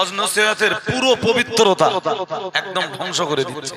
অজনসিয়াতের পুরো পবিত্রতা একদম ধ্বংস করে দিচ্ছে।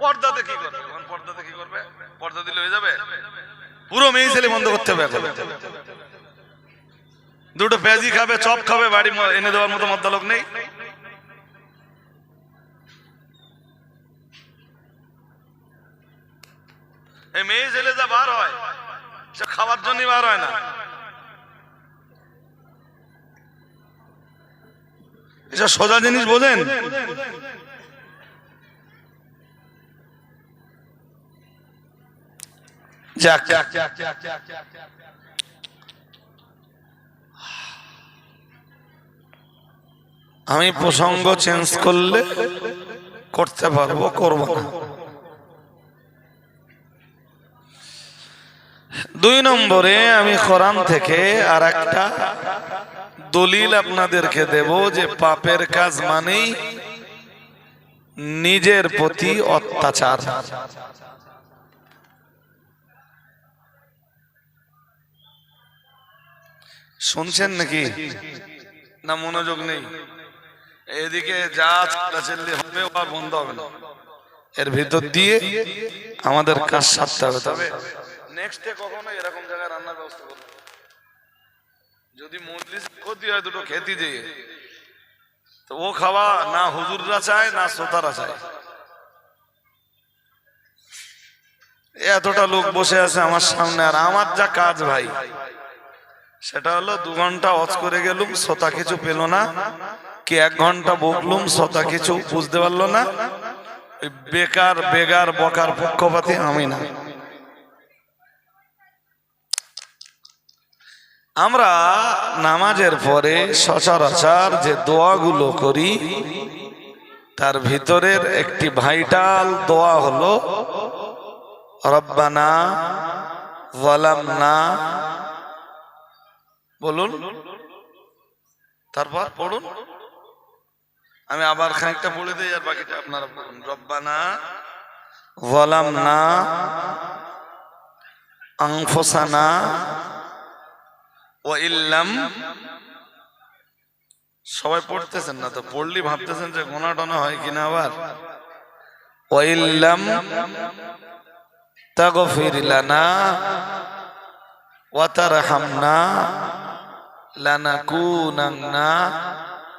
পর্দাতে কি করবে? পর্দাতে কি করবে? পর্দা দিলে হয়ে যাবে? পুরো মেয়ে ছেলে বন্ধ করতে হবে এখন। দুটো পেঁয়াজি খাবে চপ খাবে বাড়ি এনে দেওয়ার মতো মদ্দা লোক নেই। এই মেয়ে ছেলে যা বার হয় সে খাওয়ার জন্যই বার হয় না। এসব সোজা জিনিস বোঝেন? আমি প্রসঙ্গ চেঞ্জ করলে করতে পারব, করব দুই নম্বরে আমি কোরআন থেকে আর একটা দলিল আপনাদেরকে দেব যে পাপের কাজ মানেই নিজের প্রতি অত্যাচার। শুনছেন নাকি? না, মনোযোগ নেই। এদিকে যা চিল্লি হবে আর বন্ধ হবে না। এর ভিতর দিয়ে আমাদের কাজ সারতে হবে, তবে। নেক্সটে কখনো এরকম জায়গায় রান্নার ব্যবস্থা করব যদি মজলিস ক্ষতি হয় দুটো খেতে দিয়ে, তো ও খাওয়া না হুজুররা চায়, না শ্রোতারা চায়। এতটা লোক বসে আছে আমার সামনে, আর আমার যা কাজ ভাই, সেটা হলো দু ঘণ্টা অজ করে গেলুম, শ্রোতা কিছু পেল না, কি এক ঘণ্টা বকলুম, শ্রোতা কিছু বুঝতে পারল না বেকার, বেগার, বকার পক্ষপাতি আমি না। আমরা নামাজের পরে সচরাচর যে দোয়াগুলো করি, তার ভিতরের একটি ভাইটাল দোয়া হলো, রব্বানা না বলুন। তারপর পড়ুন। আমি আবার খানিকটা পড়ে দিই আর বাকিটা আপনারা পড়ুন। রব্বানা না আংফোসানা সবাই পড়তেছেন না তো? পড়লি ভাবতেছেন যে গোনা টনা হয় কিনা আবার? ও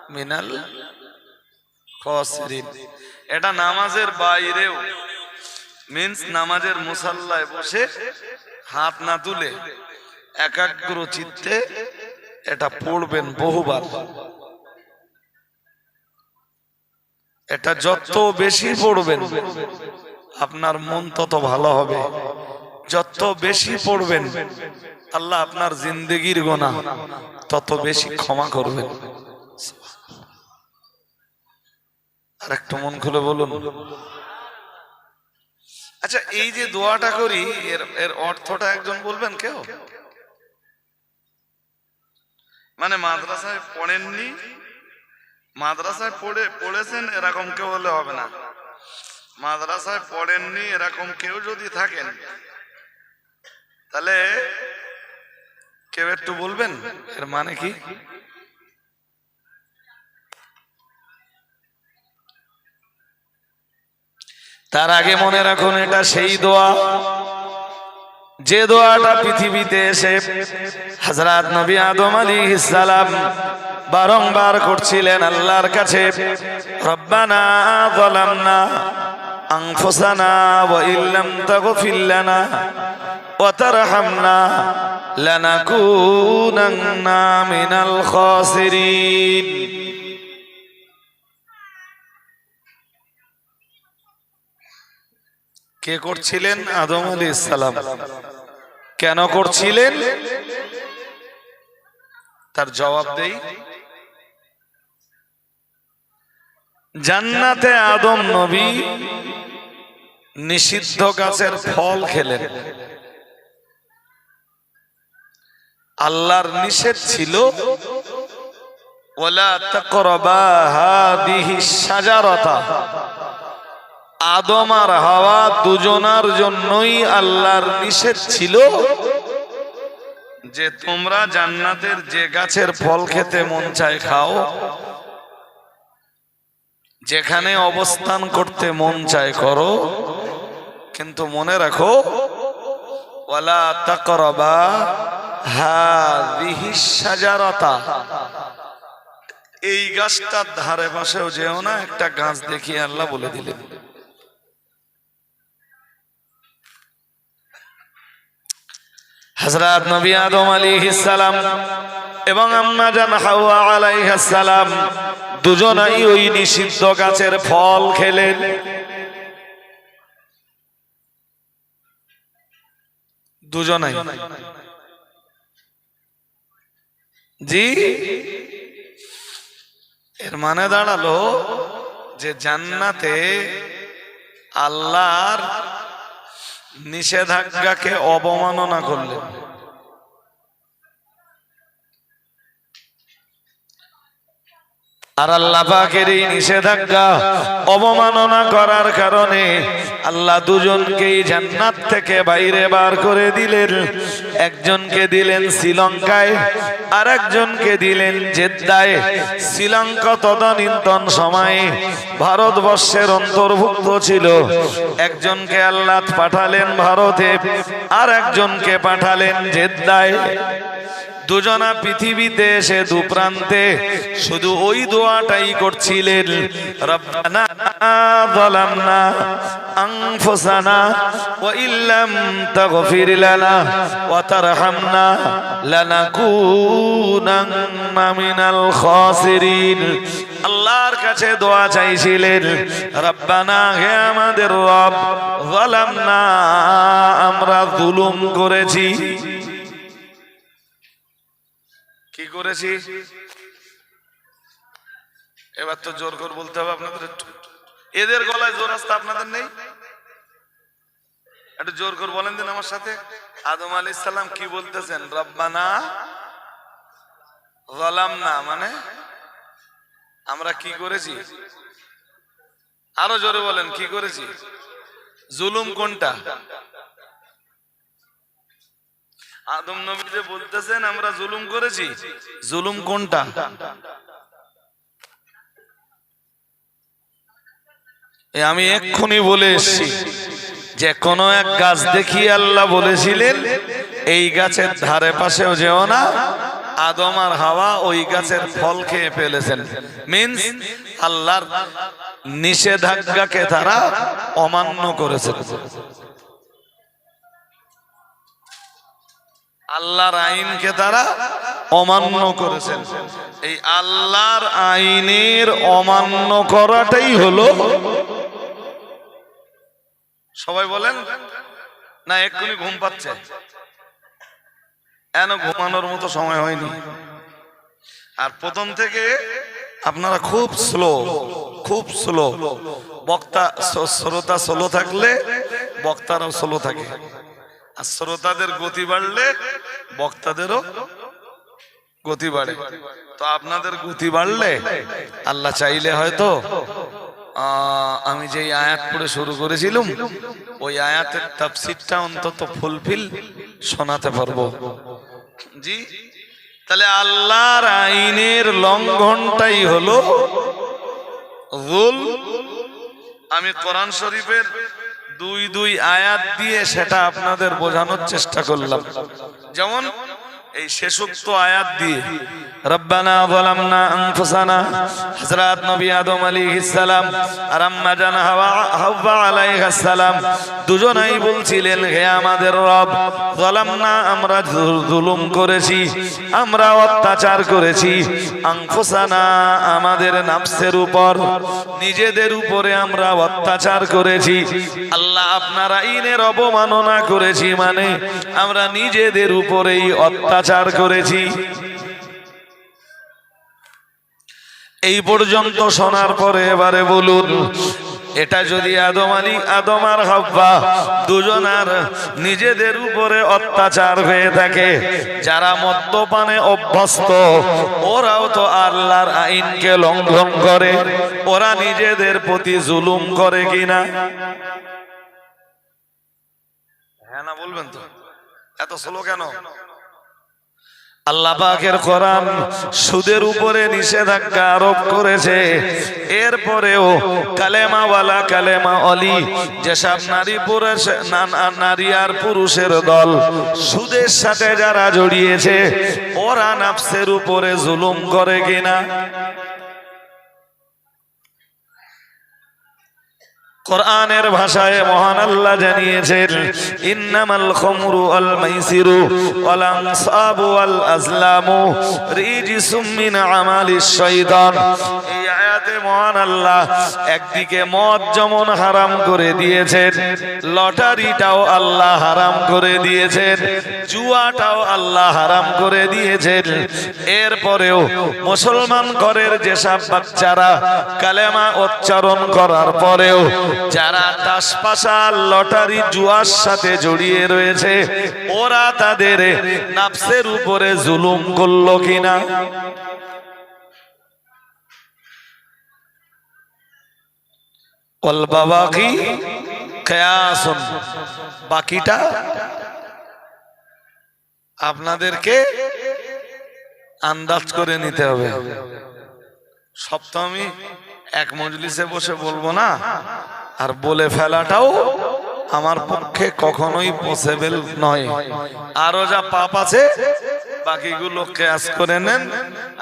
মিনাল এটা নামাজের বাইরেও মিন্স নামাজের মুসাল্লায় বসে হাত না তুলে একাগ্র চিত্তে এটা পড়বেন বহুবার। এটা যত বেশি পড়বেন, আপনার মন তত ভালো হবে। যত বেশি পড়বেন, আল্লাহ আপনার জিন্দগির গোনা তত বেশি ক্ষমা করবেন। আর একটু মন খুলে বলুন। আচ্ছা এই যে দোয়াটা করি, এর এর অর্থটা একজন বলবেন কেউ? মানে মাদ্রাসায় পড়েননি। মাদ্রাসায় পড়ে, পড়েছেন এরকম কেউ হলে হবে না। মাদ্রাসায় পড়েননি এরকম কেউ যদি থাকেন। তাহলে কেউ একটু বলবেন? এর মানে কি? তার আগে মনে রাখুন, এটা সেই দোয়া। যে দোয়াটা পৃথিবীতে এসে হজরত নবী আদম আলী সালাম বারংবার করছিলেন আল্লাহর কাছে, রব্বানা মিনাল খাসিরিন। কে করছিলেন? আদম আলী ইসালাম কেন করছিলেন? তার জবাব দেই। জান্নাতে আদম নবী নিষিদ্ধ গাছের ফল খেলেন। আল্লাহর নিষেধ ছিল ওলা তাকরাবা হাদিহি শাজারাতা। আদম আর হাওয়া দুজনার জন্যই আল্লাহর নিষেধ ছিল যে তোমরা জান্নাতের যে গাছের ফল খেতে মন চায় খাও। যেখানে অবস্থান করতে মন চায় করো। কিন্তু মনে রাখো, ওয়ালা তাকরাবা হাদিহি শাজারাতা। এই গাছটার ধারে পাশেও যেও না, একটা গাছ দেখিয়ে আল্লাহ বলে দিলেন। হযরত নবী আদম আলী সালাম এবং আম্মা জান হাওয়া আলাইহিস সালাম দুজনাই ওই নিষিদ্ধ গাছের ফল খেলেন। দুজনাই। জি? এর মানে দাঁড়াল যে জান্নাতে আল্লাহর নিষেধাজ্ঞাকে অবমাননা করলেন আর আল্লাহ পাকের এই নিষেধাজ্ঞা অবমাননা করার কারণে আল্লাহ দুজনকেই জান্নাত থেকে বাইরে বার করে দিলেন। একজনকে দিলেন শ্রীলঙ্কায় আর একজনকে দিলেন জেদ্দায়। শ্রীলঙ্কা তদানীন্তন সময়ে ভারতবর্ষের অন্তর্ভুক্ত ছিল। একজনকে আল্লাহ পাঠালেন ভারতে আর একজনকে পাঠালেন জেদ্দায়। দুজনা পৃথিবীতে এসে দু প্রান্তে শুধু ওই দোয়াটাই করছিলেন। রব্বানা যালামনা আনফুসানা ওয়া ইল্লাম তাগফির লানা ওয়া তারহামনা লানাকুনান্না মিনাল খাসিরিন। আল্লাহর কাছে দোয়া চাইছিলেন, রব্বানা হে আমাদের রব, যালামনা, আমরা জুলুম করেছি। কি করেছি? এবার তো জোর করে বলতে হবে আপনাদের এদের গলায় জোর আসতে আপনাদের নেই? একটু জোর করে বলেন দিন আমার সাথে। আদম আলী ইসলাম কি বলতেছেন? রব্বানা গলাম না মানে আমরা কি করেছি? আরও জোরে বলেন, কি করেছি? জুলুম কোনটা? আদম নবী যে বলতেছেন, আমরা জুলুম করেছি। জুলুম কোনটা? আমি এক্ষুনি বলে এসছি, যে কোন এক গাছ দেখিয়ে আল্লাহ বলেছিলেন, এই গাছের ধারে পাশেও যেও না, আদম আর হাওয়া ওই গাছের ফল খেয়ে ফেলেছেন। মিন্স আল্লাহর নিষেধাজ্ঞাকে তারা অমান্য করেছেন। আল্লাহর আইনকে তারা অমান্য করেছেন। এই আল্লাহর আইনের অমান্য করাটাই হলো সবাই বলেন, না, এক্ষুনি ঘুম পাচ্ছে। এন ঘুমানোর মতো সময় হয়নি? আর প্রথম থেকে আপনারা খুব স্লো খুব স্লো বক্তা শ্রোতা স্লো থাকলে বক্তারাও স্লো থাকে। আর শ্রোতাদের গতি বাড়লে বক্তাদেরও গতি বাড়ে। তো আপনাদের গতি বাড়লে আল্লাহ চাইলে হয়তো আমি যেই আয়াত পড়ে শুরু করেছিলাম, ওই আয়াতের তাফসিরটা অন্তত ফুলফিল শোনাতে পারব। জি, তাহলে আল্লাহর আইনের লঙ্ঘনটাই হলো, রুল, আমি কোরআন শরীফের দুই দুই আয়াত দিয়ে সেটা আপনাদের বোঝানোর চেষ্টা করলাম। যেমন এই শেষোক্ত আয়াত দিয়ে রব্বানা নবী আদম হাওয়া বলছিলেন আমাদের রব আমরা জুলুম করেছি অত্যাচার করেছি আমাদের নাফসের উপর, নিজেদের উপরে আমরা অত্যাচার করেছি, আল্লাহ আপনার আইনের অবমাননা করেছি মানে আমরা নিজেদের উপরেই অত্যাচার করেছি। এই পর্যন্ত শোনার পরে এবারে বলুন, এটা যদি আদম আদম আর হাব্বা দুজনার নিজেদের উপরে অত্যাচার হয়ে থাকে, যারা মদ্যপানে অভ্যস্ত, ওরাও তো আল্লাহর আইনকে লঙ্ঘন করে, ওরা নিজেদের প্রতি জুলুম করে কিনা? হ্যাঁ না, বলবেন তো। এত স্লো কেন? আল্লাহ কোরআন সুদের উপরে নিষেধাজ্ঞা আরোপ করেছে। এরপরেও কালেমাওয়ালা কালেমা অলি, যেসব নারী পুরুষ নারী আর পুরুষের দল সুদের সাথে যারা জড়িয়েছে, ওরা নাফসের উপরে জুলুম করে কিনা? কোরআনের ভাষায় মহান আল্লাহ জানিয়েছেন, ইন্নামাল খামরু আল মাইসিরু ওয়াল আনসাবু ওয়াল আজলামু রিজিসুম মিন আমালিশ শাইতান এই আয়াতে মহান আল্লাহ একদিকে মদ যেমন হারাম করে দিয়েছেন, লটারিটাও আল্লাহ হারাম করে দিয়েছেন, জুয়াটাও আল্লাহ হারাম করে দিয়েছেন। এরপরেও মুসলমান ঘরের যেসব বাচ্চারা কালেমা উচ্চারণ করার পরেও যারা তাসপাশা লটারি জুয়ার সাথে জড়িয়ে রয়েছে, ওরা তাদের নাফসের উপরে জুলুম করল কিনা? কেয়াসুন। বাকিটা? আপনাদেরকে আন্দাজ করে নিতে হবে। সপ্তমী এক মজলিসে বসে বলব না? আর বলে ফেলাটাও আমার পক্ষে কখনোই পসিবল নয়। আরও যা পাপ আছে, বাকিগুলো ক্যাশ করে নেন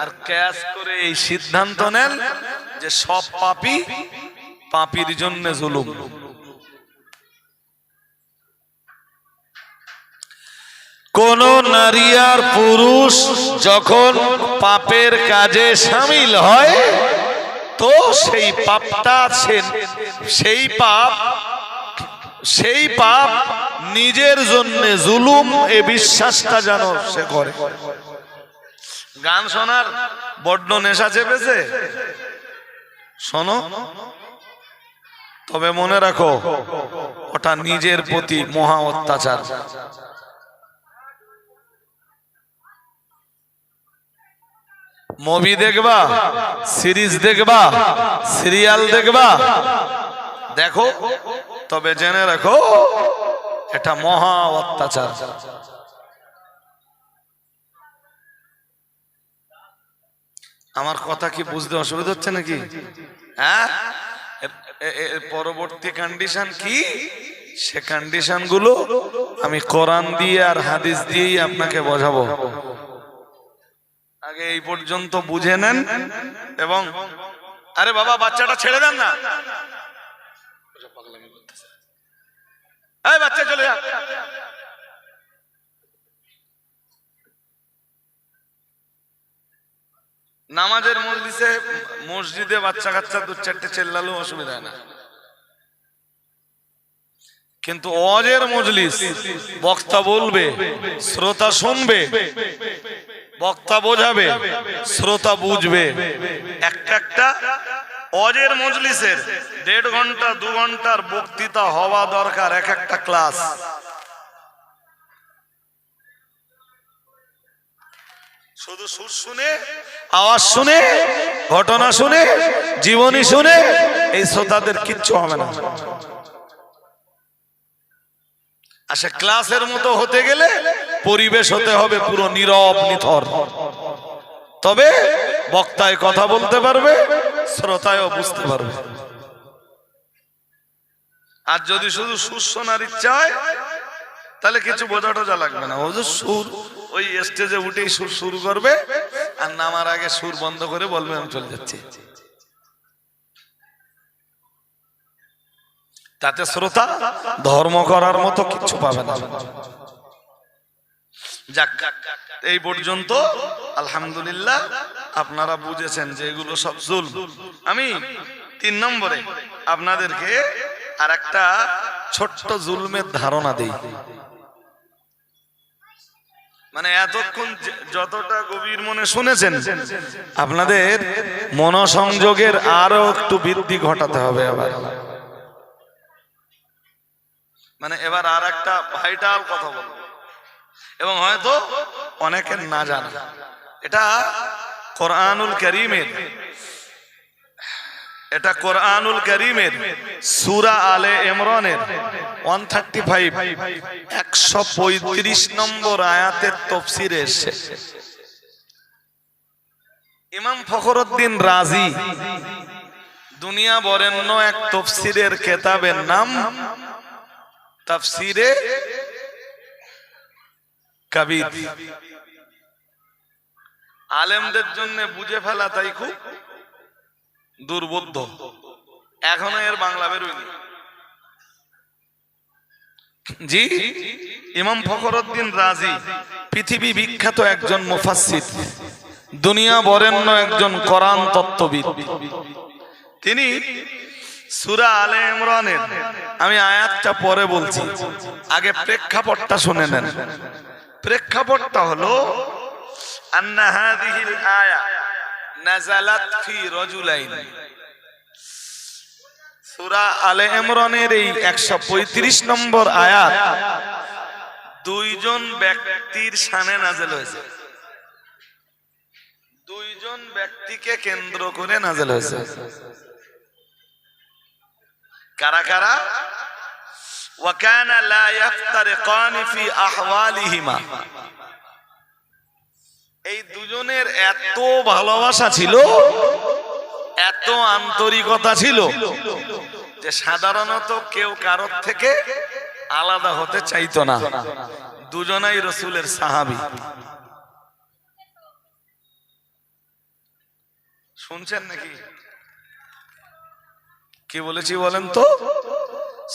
আর ক্যাশ করে এই সিদ্ধান্ত নেন যে সব পাপই পাপির জন্য জুলুম। কোন নারী আর পুরুষ যখন পাপের কাজে সামিল হয় তো সেই পাপটা সে- সেই পাপ সেই পাপ নিজের জন্য জুলুম, এ বিশ্বাসটা যেন সে করে। গান শোনার বড্ড নেশা চেপেছে। শোনো, তবে মনে রাখো, ওটা নিজের প্রতি মহা অত্যাচার। মুভি দেখবা, সিরিজ দেখবা, সিরিয়াল দেখবা। দেখো, তবে জেনে রাখো, এটা মহা অত্যাচার। আমার কথা কি বুঝতে অসুবিধা হচ্ছে নাকি? হ্যাঁ? পরবর্তী কন্ডিশন কি? সে কন্ডিশনগুলো আমি কোরআন দিয়ে আর হাদিস দিয়েই আপনাকে বোঝাবো। আগে এই পর্যন্ত বুঝে নেন এবং আরে বাবা, বাচ্চাটা ছেড়ে দেন না। বাচ্চা চলে যা। নামাজের মজলিসে মসজিদে বাচ্চা কাচ্চা দু চারটে চেল্লালেও অসুবিধা না। কিন্তু অজের মজলিস, বক্তা বলবে, শ্রোতা শুনবে। বক্তা বোঝাবে, শ্রোতা বুঝবে। একটা একটা অজের মজলিসের দেড় ঘণ্টা, দু ঘণ্টার বক্তৃতা হওয়া দরকার, এক একটা ক্লাস। শুধু সুর শুনে, আওয়াজ শুনে, ঘটনা শুনে, জীবনী শুনে, এই শ্রোতাদের কিচ্ছু হবে না। আচ্ছা ক্লাসের মতো হতে গেলে পরিবেশ হতে হবে পুরো নীরব, নিথর। তবে বক্তায় কথা বলতে পারবে, শ্রোতায়ও বুঝতে পারবে। আর যদি শুধু সুর শোনার ইচ্ছা হয়, তাহলে কিছু বোঝা টোঝা লাগবে না। ও যে সুর, ওই স্টেজে উঠেই সুর শুরু করবে, আর নামার আগে সুর বন্ধ করে বলবে, আমি চলে যাচ্ছি। তাতে শ্রোতা ধর্ম করার মতো কিছু পাবে না। যাক, এই পর্যন্ত আলহামদুলিল্লাহ আপনারা বুঝেছেন যে এগুলো সব জুল আমি তিন নম্বরে আপনাদেরকে আর একটা ছোট্ট জুলমের ধারণা দেই। মানে এতক্ষণ যতটা গভীর মনে শুনেছেন, আপনাদের মনসংযোগের আরও একটু বৃদ্ধি ঘটাতে হবে আবার। মানে এবার আর একটা ভাইটাল কথা বলব। এবং হয়তো অনেকের না জানা। এটা কোরআনুল করিমের। এটা কোরআনুল করিমের সুরা আলে ইমরানের ওয়ান থার্টি ফাইভ একশো পঁয়ত্রিশ নম্বর আয়াতের তফসিরে এসছে। ইমাম ফখরুদ্দিন রাজি। দুনিয়া বরেণ্য এক তফসিরের কেতাবের নাম। তাফসিরে আলেমদের জন্য বুঝে ফেলা তাই খুব দুর্বোধ্য। এখনও এর বাংলা বেরোয়নি। জি, ইমাম ফখরুদ্দিন রাজি, পৃথিবী বিখ্যাত একজন মুফাসসির, দুনিয়া বরেণ্য একজন কোরআন তত্ত্ববিদ। তিনি সূরা আলে ইমরানের, আমি আয়াতটা পরে বলছি, আগে প্রেক্ষাপটটা শুনে নেন। প্রেক্ষাপটটা হলো আয়া নাযালাত ফি রাজুলাইন। সূরা আলে ইমরানের এই 135 নম্বর দুইজন ব্যক্তির শানে নাজেল হয়েছে। দুইজন ব্যক্তিকে কেন্দ্র করে নাজেল হয়েছে। কারা কারা? وكان لا يفترقان في احوالهما এই দুজনের এত ভালোবাসা ছিল এত আন্তরিকতা ছিল যে সাধারণত কেউ কারোর থেকে আলাদা হতে চাইতো না দুজনাই রসুলের সাহাবি শুনছেন নাকি কি বলেছি বলেন তো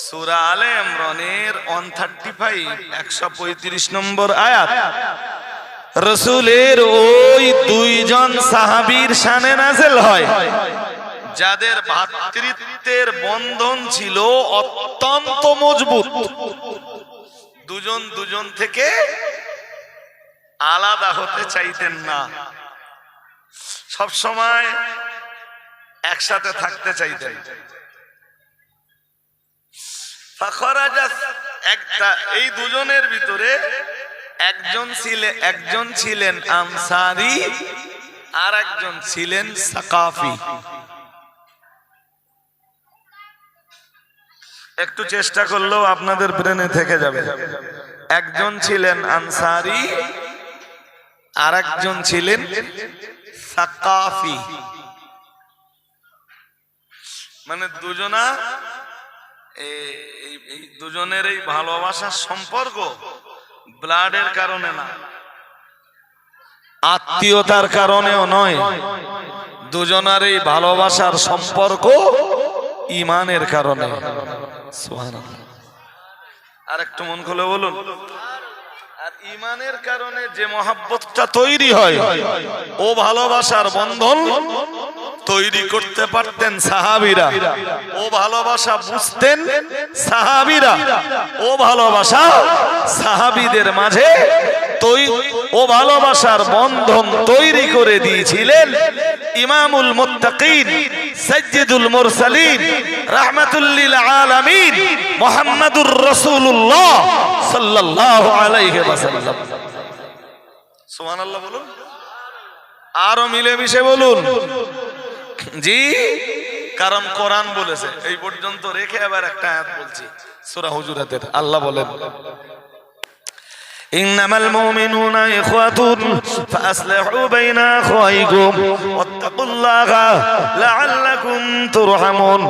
সুরা আলে ইমরানের ওয়ান থার্টি ফাইভ, একশো পঁয়ত্রিশ নম্বর আয়াত। রসুলের ওই দুইজন সাহাবীর শানে নাজেল হয়, যাদের ভাতৃত্বের বন্ধন ছিল অত্যন্ত মজবুত। দুজন দুজন থেকে আলাদা হতে চাইতেন না। সব সময় একসাথে থাকতে চাইতেন। একটা, এই দুজনের ভিতরে একজন ছিলেন একজন ছিলেন আনসারি আর একজন ছিলেন সাকাফি। একটু চেষ্টা করলেও আপনাদের ব্রেনে থেকে যাবে। একজন ছিলেন আনসারি আর একজন ছিলেন সাকাফি। মানে দুজনা এই দুজনের এই ভালোবাসার সম্পর্ক ব্লাডের কারণে না। আত্মীয়তার কারণেও নয়। দুজনার এই ভালোবাসার সম্পর্ক ইমানের কারণে। আর একটু মন খুলে বলুন। আর ইমানের কারণে যে মহাব্বতটা তৈরি হয়, ও ভালোবাসার বন্ধন তৈরি করতে পারতেন সাহাবিরা। ও ভালোবাসা বুঝতেন সাহাবিরা। ও ভালোবাসা সাহাবিদের মাঝে ও ভালোবাসার বন্ধন তৈরি করে দিয়েছিলেন ইমামুল মুত্তাকিন, সাজ্জিদুল মুরসালিন, রাহমাতুল্লিল আলামিন মুহাম্মাদুর রাসূলুল্লাহ সাল্লাল্লাহু আলাইহি ওয়াসাল্লাম। সুবহানাল্লাহ বলুন। আরও মিলেমিশে বলুন। জি কারণ কোরআন বলেছে এই পর্যন্ত রেখে আবার একটা আয়াত বলছি সূরা হুজুরাতের আল্লাহ বলেন إنما المؤمنون إخوة فأصلحوا بين أخويكم واتقوا الله لعلكم ترحمون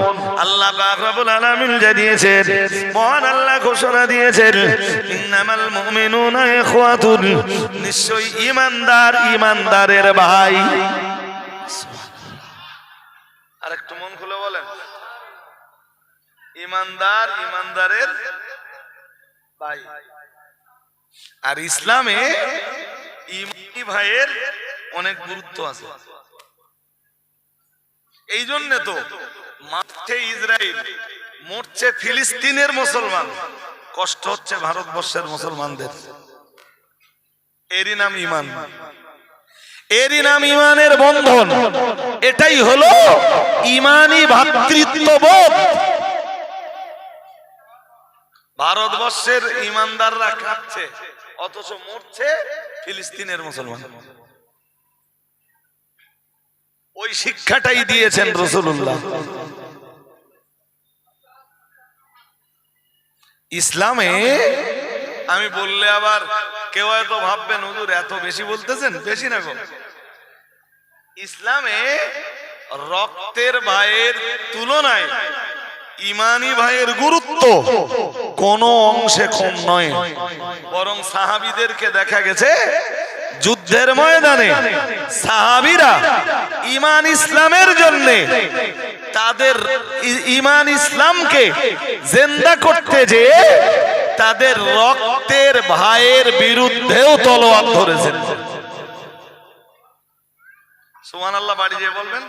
আল্লাহ পাক রব্বুল আলামিন জানিয়েছেন মহান আল্লাহ ঘোষণা দিয়েছেন ইন্নামাল মুমিনুনা ইখওয়াতুন নিশ্চয়ই ঈমানদার ঈমানদারের ভাই আর একটু মন খুলে বলেন। ইমানদার ইমানদারের ভাই। আর ইসলামে ইমানি ভাইয়ের অনেক গুরুত্ব আছে। এই জন্য তো মাঠে ইসরায়েল, মরছে ফিলিস্তিনের মুসলমান, কষ্ট হচ্ছে ভারতবর্ষের মুসলমানদের। এরই নাম ইমান। এরই নাম ইমানের বন্ধন। এটাই হলো ইমানি ভ্রাতৃত্ববোধ ভারতবর্ষের ইমানদাররা কাঁদছে, অথচ মরছে ফিলিস্তিনের মুসলমান। ওই শিক্ষাটাই দিয়েছেন রসুল্লাহ ইসলামে আমি বললে আবার কেউ হয়তো ভাববেন, হুজুর, এত বেশি বলতেছেন? বেশি না গো। ইসলামে রক্তের ভাইয়ের তুলনায় ইমানি ভাইয়ের গুরুত্ব কোন অংশে কম নয়। বরং সাহাবিদেরকে দেখা গেছে, যুদ্ধের ময়দানে সাহাবিরা ইমান ইসলামের জন্য তাদের ইমান ইসলামকে জেন্দা করতে যে তাদের রক্তের ভাইয়ের বিরুদ্ধেও তলোয়ার ধরেছেন। সুমান আল্লাহ বাড়ি যেয়ে বলবেন।